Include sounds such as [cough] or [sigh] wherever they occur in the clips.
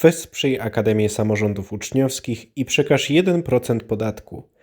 Wesprzyj Akademię Samorządów Uczniowskich i przekaż 1% podatku.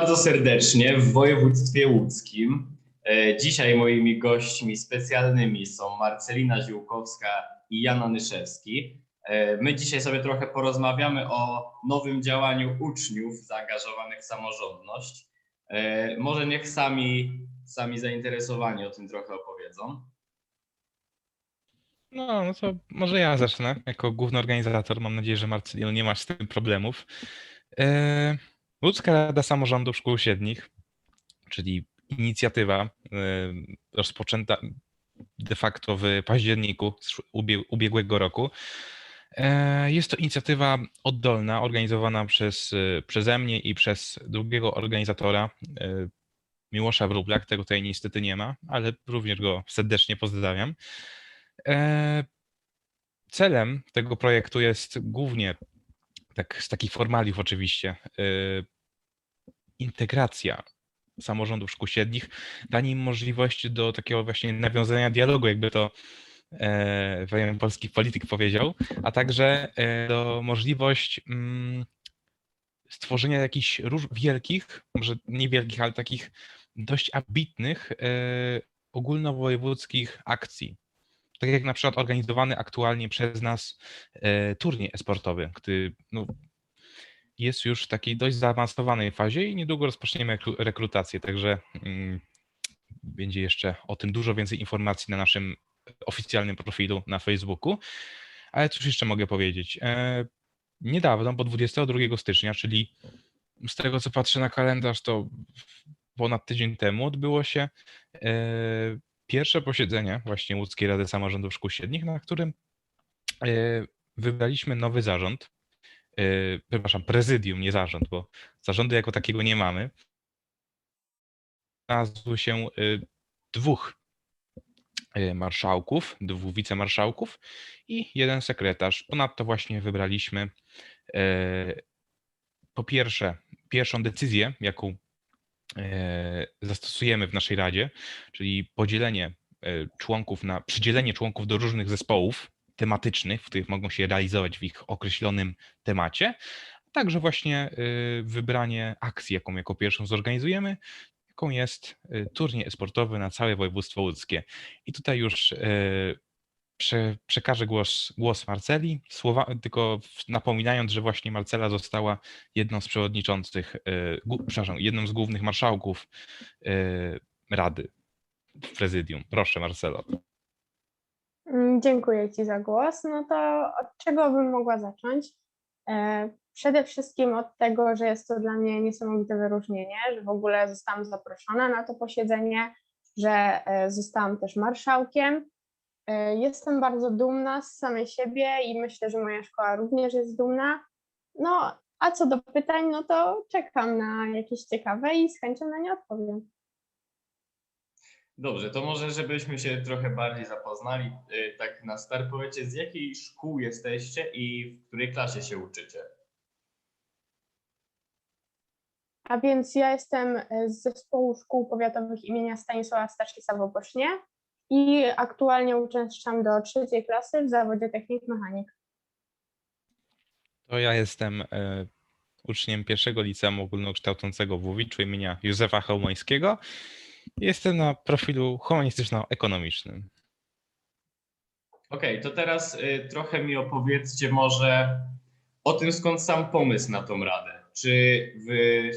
Bardzo serdecznie w województwie łódzkim. E, Dzisiaj moimi gośćmi specjalnymi są Marcelina Ziółkowska i Jana Nyszewski. E, My dzisiaj sobie trochę porozmawiamy o nowym działaniu uczniów zaangażowanych w samorządność. E, Może niech sami, sami zainteresowani o tym trochę opowiedzą. No, no to może ja zacznę jako główny organizator. Mam nadzieję, że Marcelino nie masz z tym problemów. Łódzka Rada Samorządów Szkół Średnich, czyli inicjatywa e, rozpoczęta de facto w październiku ubiegłego roku. E, Jest to inicjatywa oddolna, organizowana przez, e, przeze mnie i przez drugiego organizatora, e, Miłosza Wróbla, którego tutaj niestety nie ma, ale również go serdecznie pozdrawiam. E, Celem tego projektu jest głównie, tak z takich formaliów oczywiście, e, integracja samorządów szkół średnich, danie im możliwości do takiego właśnie nawiązania dialogu, jakby to pewien polski polityk powiedział, a także e, do możliwość mm, stworzenia jakichś wielkich, może nie wielkich, ale takich dość ambitnych e, ogólnowojewódzkich akcji tak jak na przykład organizowany aktualnie przez nas e, turniej esportowy, który no, jest już w takiej dość zaawansowanej fazie i niedługo rozpoczniemy rekru- rekrutację, także mm, będzie jeszcze o tym dużo więcej informacji na naszym oficjalnym profilu na Facebooku. Ale cóż jeszcze mogę powiedzieć? E, niedawno, bo 22 stycznia, czyli z tego co patrzę na kalendarz, to ponad tydzień temu odbyło się e, pierwsze posiedzenie właśnie Łódzkiej Rady Samorządów Szkół Średnich, na którym e, wybraliśmy nowy zarząd. e, Przepraszam, prezydium, nie zarząd, bo zarządu jako takiego nie mamy. Znalazło się e, dwóch marszałków, dwóch wicemarszałków i jeden sekretarz. Ponadto właśnie wybraliśmy po pierwsze pierwszą decyzję, jaką zastosujemy w naszej radzie, czyli podzielenie e, członków na, przydzielenie członków do różnych zespołów tematycznych, w których mogą się realizować w ich określonym temacie, a także właśnie e, wybranie akcji, jaką jako pierwszą zorganizujemy, jaką jest e, turniej esportowy na całe województwo łódzkie. I tutaj już e, prze, przekażę głos, głos Marceli, słowa, tylko napominając, że właśnie Marcela została jedną z przewodniczących, gó- przepraszam, jedną z głównych marszałków e, Rady w prezydium. Proszę, Marcelo. Mm, Dziękuję Ci za głos. No to od czego bym mogła zacząć? E, Przede wszystkim od tego, że jest to dla mnie niesamowite wyróżnienie, że w ogóle zostałam zaproszona na to posiedzenie, że e, zostałam też marszałkiem. E, Jestem bardzo dumna z samej siebie i myślę, że moja szkoła również jest dumna. No, a co do pytań, no to czekam na jakieś ciekawe i z chęcią na nie odpowiem. Dobrze, to może żebyśmy się trochę bardziej zapoznali. e, Tak na start powiecie, z jakiej szkół jesteście i w której klasie się uczycie? A więc ja jestem e, z zespołu szkół powiatowych imienia Stanisława Staszica w Opocznie i aktualnie uczęszczam do trzeciej klasy w zawodzie technik mechanik. To ja jestem e, uczniem pierwszego liceum ogólnokształcącego w Łowiczu imienia Józefa Chełmońskiego. Jestem na profilu humanistyczno-ekonomicznym. Okej, to teraz y, trochę mi opowiedzcie może o tym, skąd sam pomysł na tą radę. Czy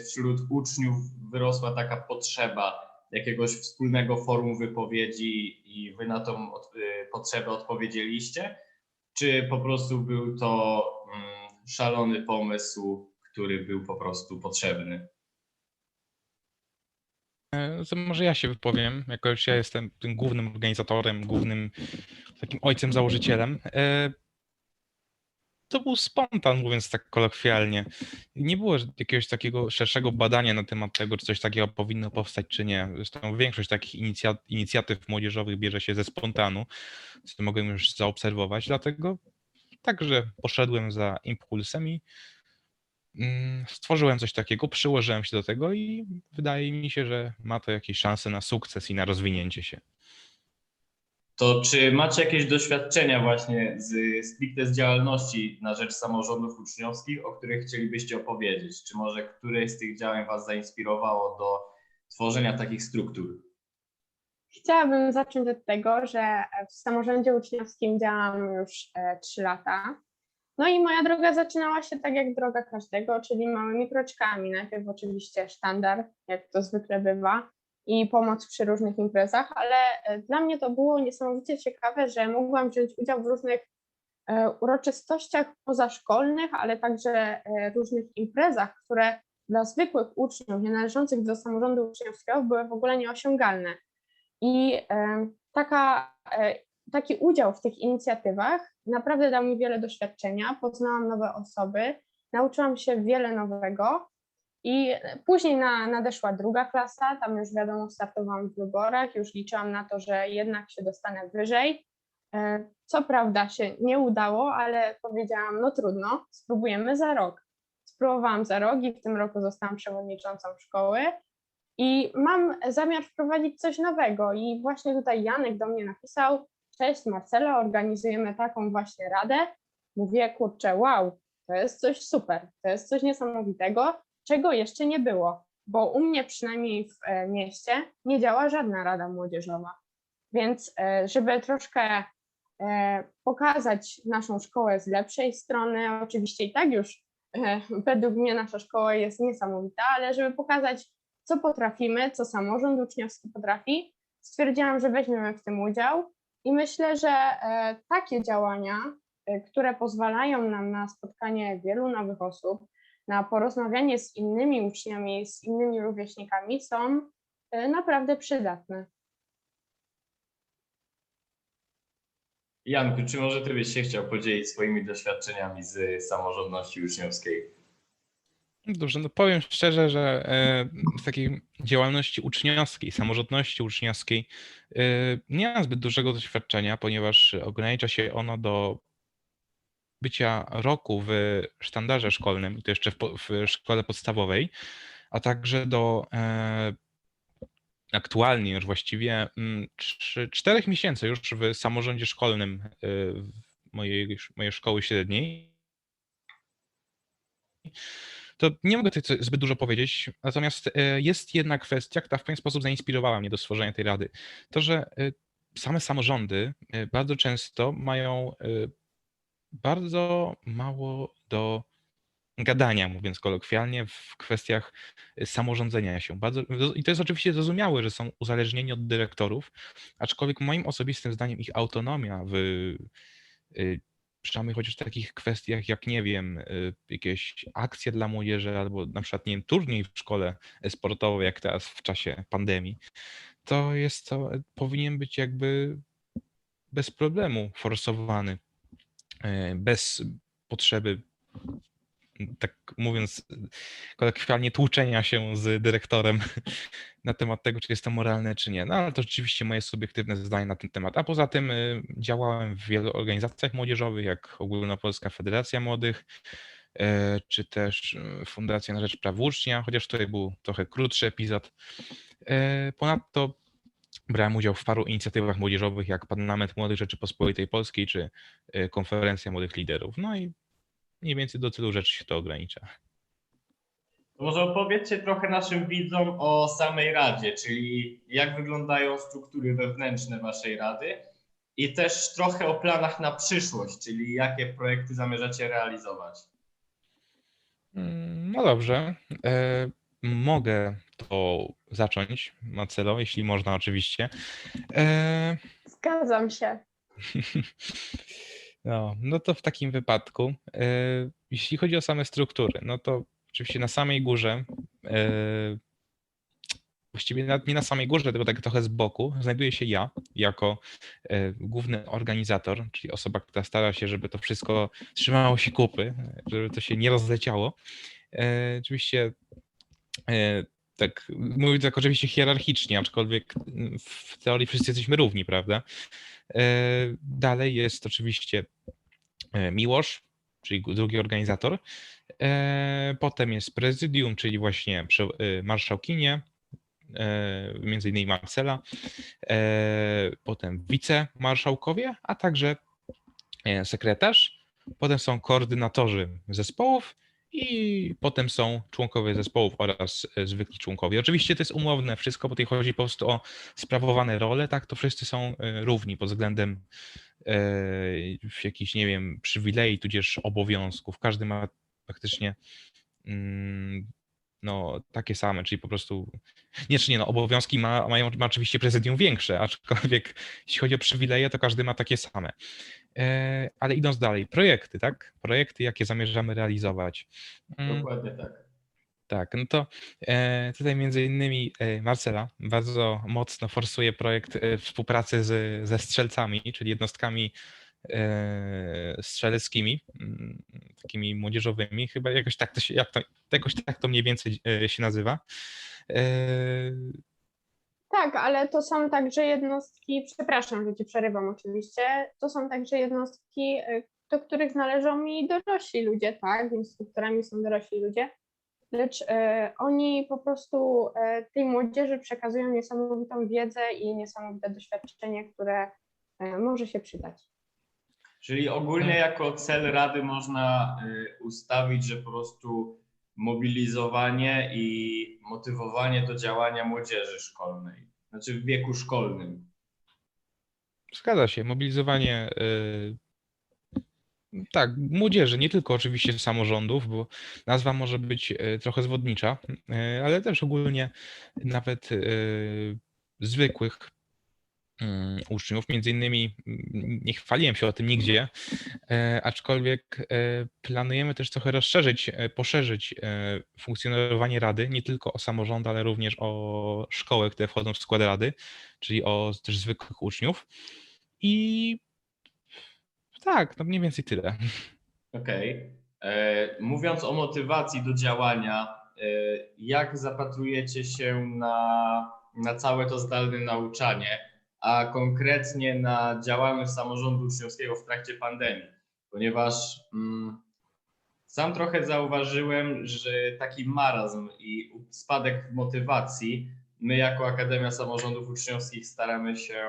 wśród uczniów wyrosła taka potrzeba jakiegoś wspólnego forum wypowiedzi i wy na tą od, y, potrzebę odpowiedzieliście? Czy po prostu był to mm, szalony pomysł, który był po prostu potrzebny? E, To może ja się wypowiem, jako że ja jestem tym głównym organizatorem, głównym takim ojcem założycielem. To był spontan, mówiąc tak kolokwialnie. Nie było jakiegoś takiego szerszego badania na temat tego, czy coś takiego powinno powstać, czy nie. Zresztą większość takich inicja- inicjatyw młodzieżowych bierze się ze spontanu, co mogłem już zaobserwować, dlatego także poszedłem za impulsem i mm, stworzyłem coś takiego, przyłożyłem się do tego i wydaje mi się, że ma to jakieś szanse na sukces i na rozwinięcie się. To czy macie jakieś doświadczenia właśnie z stricte z działalności na rzecz samorządów uczniowskich, o których chcielibyście opowiedzieć? Czy może któreś z tych działań Was zainspirowało do tworzenia takich struktur? Chciałabym zacząć od tego, że w samorządzie uczniowskim działam już e, 3 lata. No i moja droga zaczynała się tak jak droga każdego, czyli małymi kroczkami. Najpierw oczywiście sztandar, jak to zwykle bywa, i pomoc przy różnych imprezach, ale e, dla mnie to było niesamowicie ciekawe, że mogłam wziąć udział w różnych e, uroczystościach pozaszkolnych, ale także e, różnych imprezach, które dla zwykłych uczniów nie należących do samorządu uczniowskiego były w ogóle nieosiągalne. I taka, taki udział w tych inicjatywach naprawdę dał mi wiele doświadczenia, poznałam nowe osoby, nauczyłam się wiele nowego. I później na, nadeszła druga klasa, tam już wiadomo, startowałam w wyborach, już liczyłam na to, że jednak się dostanę wyżej. E, Co prawda się nie udało, ale powiedziałam, no trudno, spróbujemy za rok. Spróbowałam za rok i w tym roku zostałam przewodniczącą szkoły. I mam zamiar wprowadzić coś nowego. I właśnie tutaj Janek do mnie napisał: Cześć Marcela, organizujemy taką właśnie radę. Mówię, kurczę, wow, to jest coś super, to jest coś niesamowitego, czego jeszcze nie było, bo u mnie przynajmniej w e, mieście nie działa żadna rada młodzieżowa. Więc, e, żeby troszkę e, pokazać naszą szkołę z lepszej strony, oczywiście i tak już według mnie nasza szkoła jest niesamowita, ale żeby pokazać, co potrafimy, co samorząd uczniowski potrafi, stwierdziłam, że weźmiemy w tym udział i myślę, że takie działania, które pozwalają nam na spotkanie wielu nowych osób, na porozmawianie z innymi uczniami, z innymi rówieśnikami są e, naprawdę przydatne. Janku, czy może Ty byś się chciał podzielić swoimi doświadczeniami z samorządności uczniowskiej? Dobrze, no powiem szczerze, że e, z takiej działalności uczniowskiej, samorządności uczniowskiej e, nie mam zbyt dużego doświadczenia, ponieważ ogranicza się ono do bycia roku w sztandarze szkolnym, to jeszcze w, w szkole podstawowej, a także do e, aktualnie już właściwie mm, trzy, czterech miesięcy już w samorządzie szkolnym e, mojej, mojej szkoły średniej to nie mogę tutaj zbyt dużo powiedzieć, natomiast e, jest jedna kwestia, która w pewien sposób zainspirowała mnie do stworzenia tej rady. To, że e, same samorządy e, bardzo często mają bardzo mało do gadania, mówiąc kolokwialnie, w kwestiach e, samorządzenia się. Bardzo, I to jest oczywiście zrozumiałe, że są uzależnieni od dyrektorów, aczkolwiek moim osobistym zdaniem ich autonomia w y, przynajmniej chociaż w takich kwestiach jak, nie wiem, y, jakieś akcje dla młodzieży albo na przykład, nie wiem, turniej w szkole sportowej, jak teraz w czasie pandemii, to jest to, powinien być jakby bez problemu forsowany, bez potrzeby, tak mówiąc kolokwialnie, tłuczenia się z dyrektorem [laughs] na temat tego, czy jest to moralne, czy nie. No ale to rzeczywiście moje subiektywne zdanie na ten temat. A poza tym y, działałem w wielu organizacjach młodzieżowych, jak Ogólnopolska Federacja Młodych, e, czy też Fundacja na Rzecz Praw Ucznia, chociaż tutaj był trochę krótszy epizod. E, Ponadto brałem udział w paru inicjatywach młodzieżowych, jak Parlament Młodych Rzeczypospolitej Polskiej, czy e, Konferencja Młodych Liderów. No i mniej więcej do tylu rzeczy się to ogranicza. Może opowiedzcie trochę naszym widzom o samej Radzie, czyli jak wyglądają struktury wewnętrzne Waszej Rady i też trochę o planach na przyszłość, czyli jakie projekty zamierzacie realizować. Mm, No dobrze. E, mogę to zacząć, Marcelo, jeśli można oczywiście. E, Zgadzam się. [laughs] No, no to w takim wypadku, e, jeśli chodzi o same struktury, no to oczywiście na samej górze, e, właściwie nie na samej górze, tylko tak trochę z boku, znajduje się ja jako e, główny organizator, czyli osoba, która stara się, żeby to wszystko trzymało się kupy, żeby to się nie rozleciało. E, Oczywiście e, tak, mówię tak oczywiście hierarchicznie, aczkolwiek mm, w teorii wszyscy jesteśmy równi, prawda? E, Dalej jest oczywiście e, Miłosz, czyli drugi organizator. E, Potem jest prezydium, czyli właśnie marszałkinie, między innymi Marcela. Potem wicemarszałkowie, a także sekretarz. Potem są koordynatorzy zespołów i potem są członkowie zespołów oraz e, zwykli członkowie. Oczywiście to jest umowne wszystko, bo tutaj chodzi po prostu o sprawowane role, tak? To wszyscy są e, równi pod względem e, jakichś, nie wiem, przywilei, tudzież obowiązków. Każdy ma praktycznie mm, no, takie same, czyli po prostu. Nie, czy nie, no, obowiązki ma, mają, ma oczywiście prezydium większe, aczkolwiek [laughs] jeśli chodzi o przywileje, to każdy ma takie same. E, ale idąc dalej, projekty, tak? Projekty, jakie zamierzamy realizować. Mm, Dokładnie tak. tak, no to e, tutaj między innymi e, Marcela bardzo mocno forsuje projekt współpracy z, ze strzelcami, czyli jednostkami strzeleckimi, mm, takimi młodzieżowymi, chyba jakoś tak to się, jak to, jakoś tak to mniej więcej e, się nazywa. E, Tak, ale to są także jednostki, przepraszam, że cię przerywam oczywiście, to są także jednostki, do których należą mi dorośli ludzie, tak, instruktorami są dorośli ludzie, lecz oni po prostu y, tej młodzieży przekazują niesamowitą wiedzę i niesamowite doświadczenie, które może się przydać. Czyli ogólnie jako cel Rady można y, ustawić, że po prostu mobilizowanie i motywowanie do działania młodzieży szkolnej, znaczy w wieku szkolnym. Zgadza się, mobilizowanie y, tak, młodzieży, nie tylko oczywiście samorządów, bo nazwa może być y, trochę zwodnicza, ale też ogólnie nawet zwykłych uczniów. Między innymi mm, nie chwaliłem się o tym nigdzie, e, aczkolwiek e, planujemy też trochę rozszerzyć, e, poszerzyć funkcjonowanie Rady, nie tylko o samorząd, ale również o szkoły, które wchodzą w skład Rady, czyli o też zwykłych uczniów. I tak, no mniej więcej tyle. Okej. E, Mówiąc o motywacji do działania, jak zapatrujecie się na, na całe to zdalne nauczanie, a konkretnie na działalność samorządu uczniowskiego w trakcie pandemii? Ponieważ mm, sam trochę zauważyłem, że taki marazm i spadek motywacji, my jako Akademia Samorządów Uczniowskich staramy się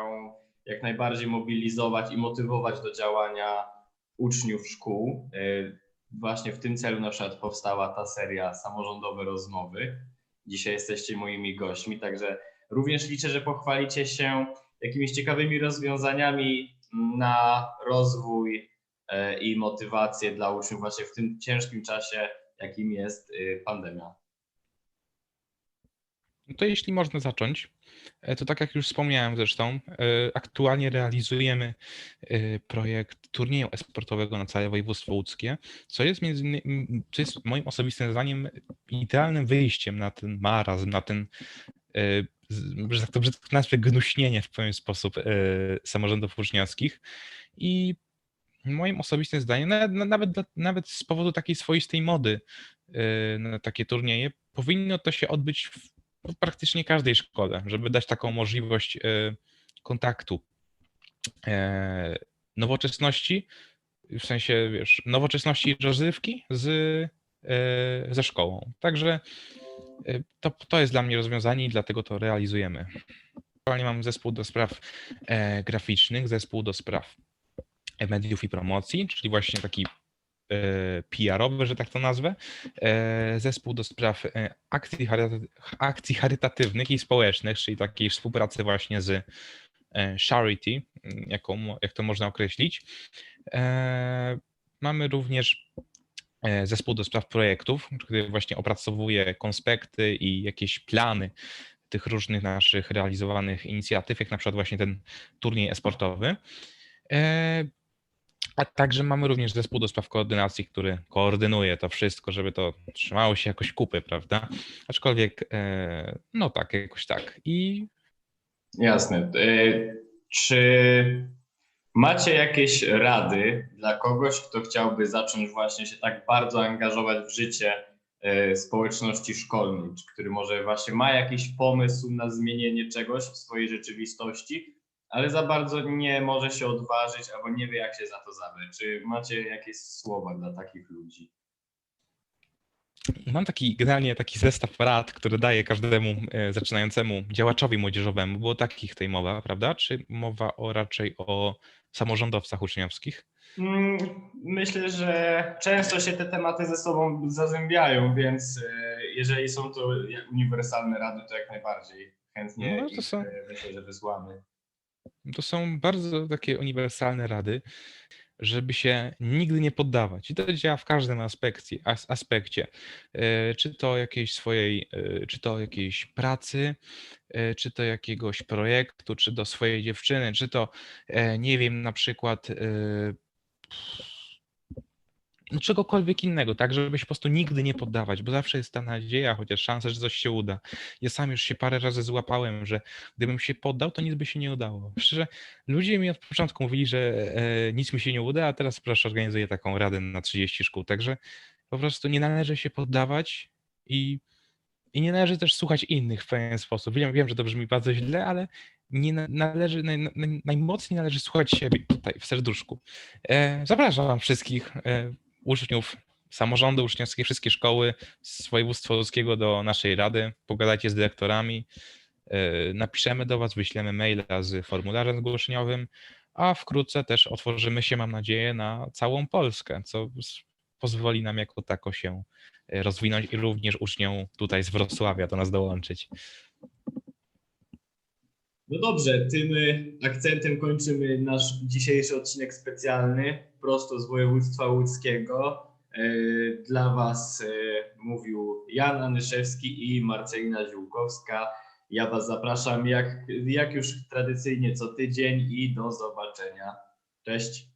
jak najbardziej mobilizować i motywować do działania uczniów szkół. Y, Właśnie w tym celu na przykład powstała ta seria Samorządowe Rozmowy. Dzisiaj jesteście moimi gośćmi, także również liczę, że pochwalicie się jakimiś ciekawymi rozwiązaniami na rozwój y, i motywację dla uczniów właśnie w tym ciężkim czasie, jakim jest y, pandemia. No To jeśli można zacząć, e, to tak jak już wspomniałem zresztą, e, aktualnie realizujemy e, projekt turnieju esportowego na całe województwo łódzkie, co jest między innymi, co jest moim osobistym zdaniem idealnym wyjściem na ten marazm, na ten, e, że tak to brzydko nazwę, gnuśnienie w pewien sposób e, samorządów uczniowskich i moim osobistym zdaniem, na- na- nawet, nawet z powodu takiej swoistej mody e, na takie turnieje, powinno to się odbyć w praktycznie każdej szkole, żeby dać taką możliwość e, kontaktu nowoczesności, w sensie, wiesz, nowoczesności i rozrywki z, ze szkołą. Także to, to jest dla mnie rozwiązanie i dlatego to realizujemy. Aktualnie mam zespół do spraw e, graficznych, zespół do spraw mediów i promocji, czyli właśnie taki e, PR-owy, że tak to nazwę, e, zespół do spraw e, akcji, akcji charytatywnych i społecznych, czyli takiej współpracy właśnie z e, charity, jaką, jak to można określić. E, Mamy również e, zespół do spraw projektów, który właśnie opracowuje konspekty i jakieś plany tych różnych naszych realizowanych inicjatyw, jak na przykład właśnie ten turniej esportowy. E, A także mamy również zespół do spraw koordynacji, który koordynuje to wszystko, żeby to trzymało się jakoś kupy, prawda? Aczkolwiek, e, no tak, jakoś tak. I Jasne. E, Czy macie jakieś rady dla kogoś, kto chciałby zacząć właśnie się tak bardzo angażować w życie e, społeczności szkolnej, który może właśnie ma jakiś pomysł na zmienienie czegoś w swojej rzeczywistości, ale za bardzo nie może się odważyć albo nie wie, jak się za to zabrać? Czy macie jakieś słowa dla takich ludzi? Mam taki generalnie taki zestaw rad, który daję każdemu e, zaczynającemu działaczowi młodzieżowemu. Było takich tej mowa, prawda? Czy mowa o raczej o samorządowcach uczniowskich? Mm, Myślę, że często się te tematy ze sobą zazębiają, więc e, jeżeli są to uniwersalne rady, to jak najbardziej chętnie No, to ich, są- e, myślę, że wysłamy. To są bardzo takie uniwersalne rady, żeby się nigdy nie poddawać. I to działa w każdym aspekcie, as, aspekcie. E, Czy to jakiejś swojej, e, czy to jakiejś pracy, e, czy to jakiegoś projektu, czy do swojej dziewczyny, czy to, nie wiem, na przykład czegokolwiek innego, tak, żeby się po prostu nigdy nie poddawać, bo zawsze jest ta nadzieja, chociaż szansa, że coś się uda. Ja sam już się parę razy złapałem, że gdybym się poddał, to nic by się nie udało. Szczerze, ludzie mi od początku mówili, że e, nic mi się nie uda, a teraz proszę organizuję taką radę na 30 szkół, także po prostu nie należy się poddawać i, i nie należy też słuchać innych w pewien sposób. Wiem, wiem że to brzmi bardzo źle, ale nie na- należy, naj, naj, najmocniej należy słuchać siebie tutaj w serduszku. E, zapraszam wszystkich e, uczniów samorządu uczniowskie, wszystkie szkoły z województwa ludzkiego do naszej rady. Pogadajcie z dyrektorami. e, Napiszemy do Was, wyślemy maila z formularzem zgłoszeniowym, a wkrótce też otworzymy się, mam nadzieję, na całą Polskę, co pozwoli nam jako tako się e, rozwinąć i również uczniom tutaj z Wrocławia do nas dołączyć. No dobrze, tym e, akcentem kończymy nasz dzisiejszy odcinek specjalny prosto z województwa łódzkiego. E, Dla Was e, mówił Jan Anyszewski i Marcelina Ziółkowska. Ja Was zapraszam jak, jak już tradycyjnie co tydzień i do zobaczenia. Cześć.